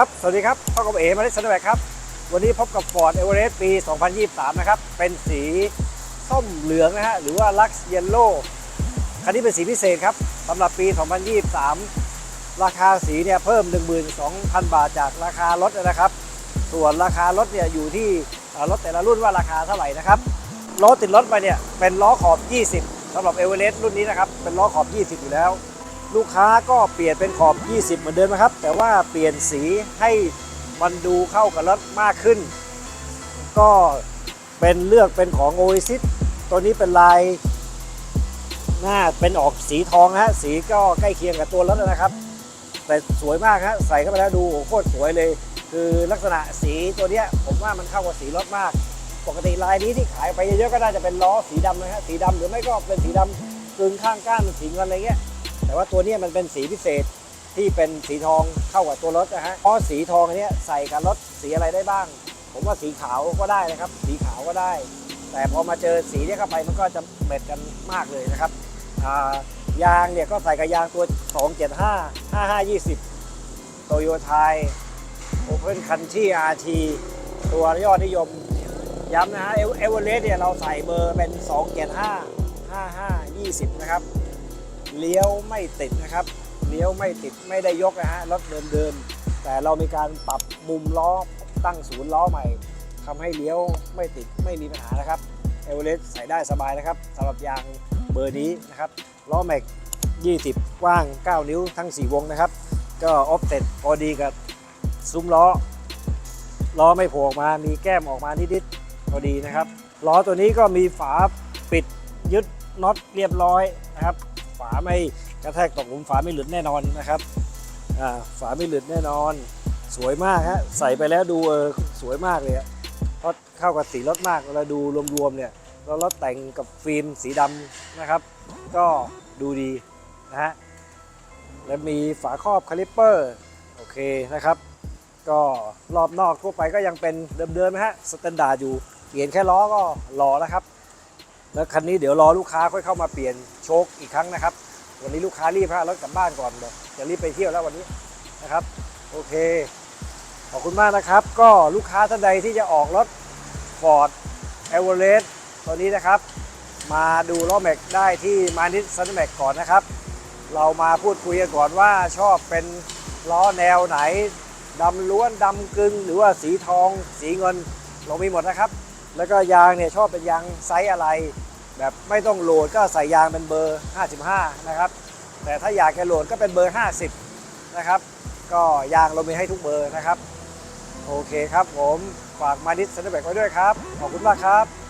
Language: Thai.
ครับ สวัสดีครับพ่อกับเอ๋มาเลสนแบกครับ วันนี้พบกับ Ford Everest ปี 2023 นะครับ เป็นสีส้มเหลืองนะฮะ หรือว่า Lux Yellow คันนี้เป็นสีพิเศษครับสำหรับปี 2023 ราคาสีเนี่ยเพิ่ม 12,000 บาทจากราคารถนะครับ ส่วนราคารถเนี่ยอยู่ที่รถแต่ละรุ่นว่าราคาเท่าไหร่นะครับ ล้อติดรถไปเนี่ยเป็นล้อขอบ 20สำหรับเอเวอเรสต์รุ่นนี้นะครับ เป็นล้อขอบ 20 อยู่แล้ว ลูกค้าก็เปลี่ยนเป็นขอบ 20 เหมือนเดิมนะครับ แต่ว่าเปลี่ยนสีให้มันดูเข้ากับรถมากขึ้น ก็เป็นเลือกเป็นของ Oasis ตัวนี้เป็นลายหน้าเป็นออกสีทองฮะสีก็ใกล้เคียงกับตัวรถนะครับ แต่สวยมากฮะใส่เข้าไปแล้วดูโคตรสวยเลย คือลักษณะสีตัวเนี้ยผมว่ามันเข้ากับสีรถมาก ปกติลายนี้ที่ขายไปเยอะๆก็น่าจะเป็นล้อสีดำนะฮะสีดำหรือไม่ก็เป็นสีดำกึ่งข้างก้านสีเงินอะไรเงี้ย แต่ว่าตัวนี้มันเป็นสีพิเศษที่เป็นสีทองเข้ากับตัวรถนะฮะเพราะสีทองอันนี้ใส่กับรถสีอะไรได้บ้าง ผมว่าสีขาวก็ได้นะครับ สีขาวก็ได้ แต่พอมาเจอสีนี้เข้าไปมันก็จะเม็ดกันมากเลยนะครับยางเนี่ยก็ใส่กับยางตัว 275 5520 โตโยไทยโอเพนคันที่ RT ตัวยอดนิยม ย้ำนะฮะเอเวอเรสต์เนี่ยเราใส่เบอร์เป็น 275 5520 นะครับ เลี้ยวไม่ติดนะครับ เลี้ยวไม่ติดไม่ได้ยกนะฮะรถเดิมๆแต่เรามีการปรับมุมล้อตั้งศูนย์ล้อใหม่ทำให้เลี้ยวไม่ติดไม่มีปัญหานะครับเอเวอเรสต์ใส่ได้สบายนะครับสำหรับยางเบอร์นี้นะครับล้อแม็ก 20 กว้าง 9 นิ้วทั้ง 4 วงนะครับ ก็ออฟเซ็ตพอดีกับซุ้มล้อ ล้อไม่โผล่ออกมา มีแก้มออกมานิดๆพอดีนะครับ ล้อตัวนี้ก็มีฝาปิดยึดน็อตเรียบร้อยนะครับ ฝาไม่กระแทกตกหลุมฝาไม่หลุดแน่นอนนะครับฝาไม่หลุดแน่นอน สวยมากฮะใส่ไปแล้วดูเออสวยมากเลยเพราะเข้ากับสีรถมากเราดูรวมๆเนี่ยแล้วรถแต่งกับฟิล์มสีดำนะครับ ก็ดูดีนะฮะและมีฝาครอบคาลิปเปอร์โอเคนะครับ ก็รอบนอกทั่วไปก็ยังเป็นเดิมๆนะฮะสแตนดาร์ดอยู่เปลี่ยนแค่ล้อก็รอแล้วครับ แล้วคันนี้เดี๋ยวรอลูกค้าค่อยเข้ามาเปลี่ยนโชคอีกครั้งนะครับ วันนี้ลูกค้ารีบพารถกลับบ้านก่อนบอกจะรีบไปเที่ยวแล้ววันนี้นะครับ โอเค ขอบคุณมากนะครับ ก็ลูกค้าท่านใดที่จะออกรถ Ford e v e r e s t ตัวนี้นะครับ มาดูล้อแม็กได้ที่มานิสซันแม็กก่อนนะครับ เรามาพูดคุยกันก่อนว่าชอบเป็นล้อแนวไหนดำล้วนดำกึ่งหรือว่าสีทอง สีเงินเรามีหมดนะครับ แล้วก็ยางเนี่ยชอบเป็นยางไซส์อะไร แบบไม่ต้องโหลดก็ใส่ยางเป็นเบอร์ 55 นะครับ แต่ถ้าอยากจะโหลดก็เป็นเบอร์ 50 นะครับ ก็ยางเรามีให้ทุกเบอร์นะครับ โอเคครับผม ฝากมาดิสเซนเตอร์แบกไว้ด้วยครับ ขอบคุณมากครับ